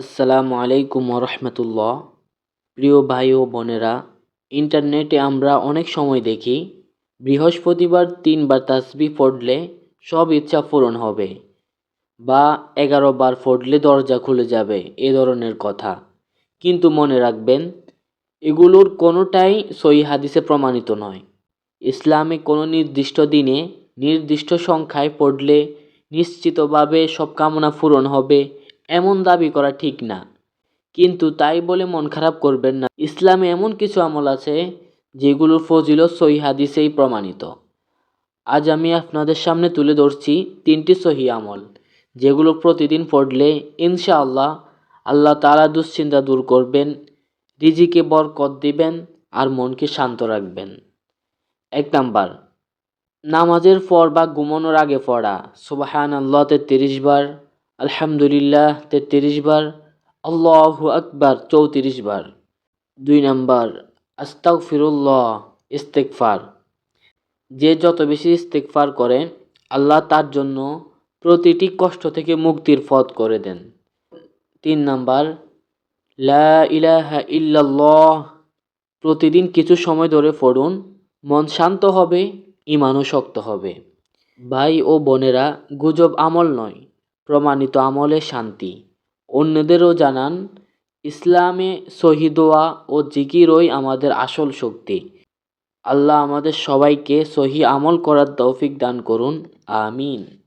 আসসালামু আলাইকুম রহমতুল্লাহ প্রিয় ভাই ও বোনেরা, ইন্টারনেটে আমরা অনেক সময় দেখি, বৃহস্পতিবার তিনবার তাসবি পড়লে সব ইচ্ছা পূরণ হবে বা এগারো বার পড়লে দরজা খুলে যাবে, এ ধরনের কথা। কিন্তু মনে রাখবেন, এগুলোর কোনোটাই সহি হাদিসে প্রমাণিত নয়। ইসলামে কোনো নির্দিষ্ট দিনে নির্দিষ্ট সংখ্যায় পড়লে নিশ্চিতভাবে সব কামনা পূরণ হবে এমন দাবি করা ঠিক না। কিন্তু তাই বলে মন খারাপ করবেন না। ইসলামে এমন কিছু আমল আছে যেগুলো ফজিল সহি হাদিসেই প্রমাণিত। আজ আমি আপনাদের সামনে তুলে ধরছি তিনটি সহি আমল, যেগুলো প্রতিদিন পড়লে ইনশাআল্লাহ আল্লাহ তালা দুশ্চিন্তা দূর করবেন, রিজিকে বরকত দিবেন আর মনকে শান্ত রাখবেন। এক নাম্বার, নামাজের পর বা ঘুমানোর আগে পড়া। সুবাহান আল্লাহ তেত্রিশ বার আলহামদুলিল্লাহ, তেত্রিশ বার। আল্লাহু আকবার, চৌত্রিশ বার। দুই নাম্বার আস্তাক ফিরুল্লাহ ইস্তেকফার যে যত বেশি ইস্তেকফার করে আল্লাহ তার জন্য প্রতিটি কষ্ট থেকে মুক্তির পথ করে দেন। তিন নাম্বার, লা ইলাহা ইল্লাল্লাহ, প্রতিদিন কিছু সময় ধরে পড়ুন, মন শান্ত হবে ইমানও শক্ত হবে। ভাই ও বোনেরা, গুজব আমল নয়। প্রমাণিত আমলে শান্তি। অন্যদেরও জানান, ইসলামে সহিদোয়া ও জিকিরই আমাদের আসল শক্তি। আল্লাহ আমাদের সবাইকে সহি আমল করার তৌফিক দান করুন। আমিন।